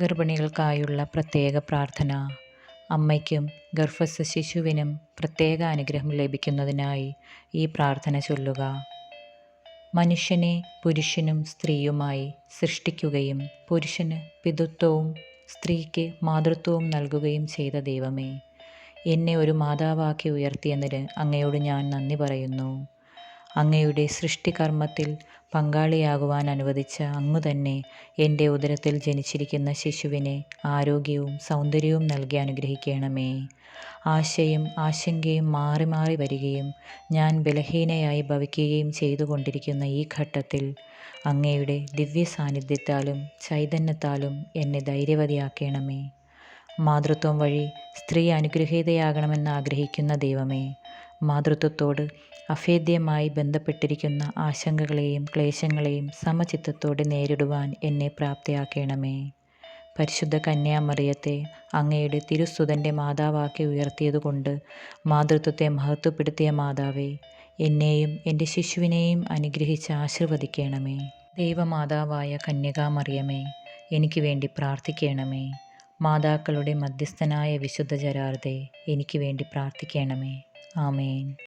ഗർഭിണികൾക്കായുള്ള പ്രത്യേക പ്രാർത്ഥന അമ്മയ്ക്കും ഗർഭസ്ഥ ശിശുവിനും പ്രത്യേക അനുഗ്രഹം ലഭിക്കുന്നതിനായി ഈ പ്രാർത്ഥന ചൊല്ലുക. മനുഷ്യനെ പുരുഷനും സ്ത്രീയുമായി സൃഷ്ടിക്കുകയും പുരുഷന് പിതൃത്വവും സ്ത്രീക്ക് മാതൃത്വവും നൽകുകയും ചെയ്ത ദൈവമേ എന്നെ ഒരു മാതാവാക്കി ഉയർത്തിയെന്നതിന് അങ്ങയോട് ഞാൻ നന്ദി പറയുന്നു. അങ്ങയുടെ സൃഷ്ടികർമ്മത്തിൽ പങ്കാളിയാകുവാൻ അനുവദിച്ച അങ്ങു തന്നെ എന്റെ ഉദരത്തിൽ ജനിച്ചിരിക്കുന്ന ശിശുവിനെ ആരോഗ്യവും സൗന്ദര്യവും നൽകി അനുഗ്രഹിക്കണമേ. ആശയും ആശങ്കയും മാറി മാറി വരികയും ഞാൻ ബലഹീനയായി ഭവിക്കുകയും ചെയ്തുകൊണ്ടിരിക്കുന്ന ഈ ഘട്ടത്തിൽ അങ്ങയുടെ ദിവ്യ സാന്നിധ്യത്താലും ചൈതന്യത്താലും എന്നെ ധൈര്യവതിയാക്കണമേ. മാതൃത്വം വഴി സ്ത്രീ അനുഗ്രഹീതയാകണമെന്ന് ആഗ്രഹിക്കുന്ന ദൈവമേ മാതൃത്വത്തോട് അഭേദ്യമായി ബന്ധപ്പെട്ടിരിക്കുന്ന ആശങ്കകളെയും ക്ലേശങ്ങളെയും സമചിത്തത്തോടെ നേരിടുവാൻ എന്നെ പ്രാപ്തയാക്കണമേ. പരിശുദ്ധ കന്യാമറിയത്തെ അങ്ങയുടെ തിരുസുതന്റെ മാതാവാക്കി ഉയർത്തിയതുകൊണ്ട് മാതൃത്വത്തെ മഹത്വപ്പെടുത്തിയ മാതാവേ എന്നെയും എന്റെ ശിശുവിനെയും അനുഗ്രഹിച്ച് ആശീർവദിക്കണമേ. ദൈവമാതാവായ കന്യകാമറിയമേ എനിക്ക് വേണ്ടി പ്രാർത്ഥിക്കണമേ. മാതാക്കളുടെ മധ്യസ്ഥനായ വിശുദ്ധ ജരാർദേ എനിക്ക് വേണ്ടി പ്രാർത്ഥിക്കണമേ. ആമേൻ.